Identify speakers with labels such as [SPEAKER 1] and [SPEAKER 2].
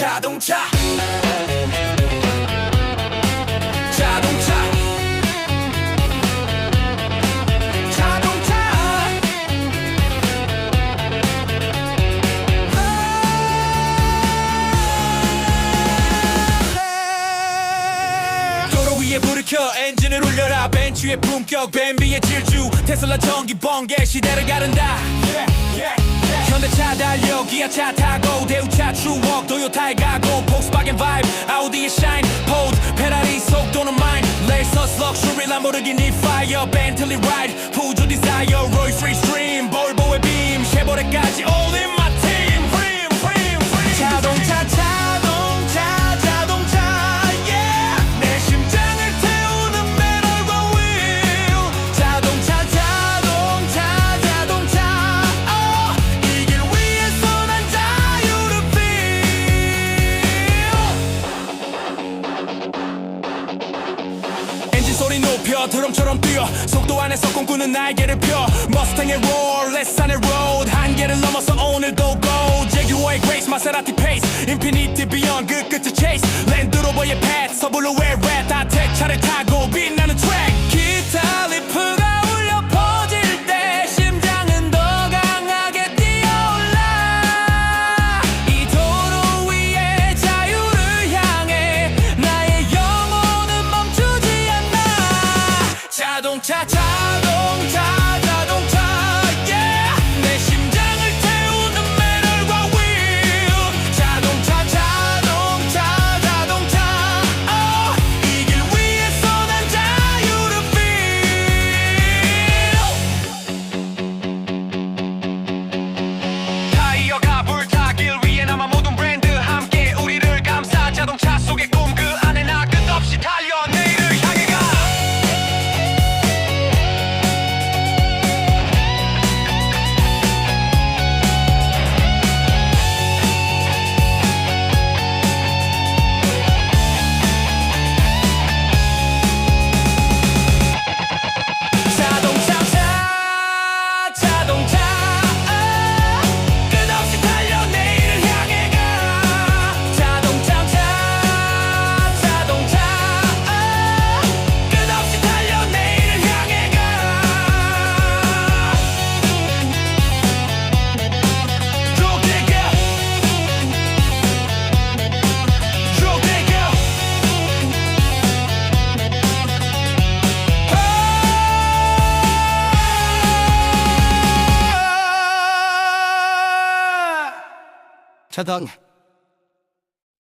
[SPEAKER 1] 자동차. 자동차. 자동차. 도로 위에 불을 켜 엔진을 올려라. 벤츠의 품격 뱀비의 질주. 테슬라 전기 번개 시대를 가른다 현대차 달려 기아차 타고 대우차 추억 도요타에 가고 폭스바겐 바이브 아우디의 샤인 포드 페라리 속도는 마인 레이서스 럭셔리 람보르기니 파이어 벤틀리 라이드 푸조 디자이어 로이스 리스트림 소리 높여 드럼처럼 뛰어. 속도 안에서 꿈꾸는 날개를 펴. 머스탱의 roar 렛산의 road. 한계를 넘어서 오늘도 go. 제규어의 grace 마세라티 페이스 인피니티 비욘드 그 끝을 chase. 랜드로버의 path 서블로의 red 다 택 차를 타고 빛나는 트랙 자동
[SPEAKER 2] 차당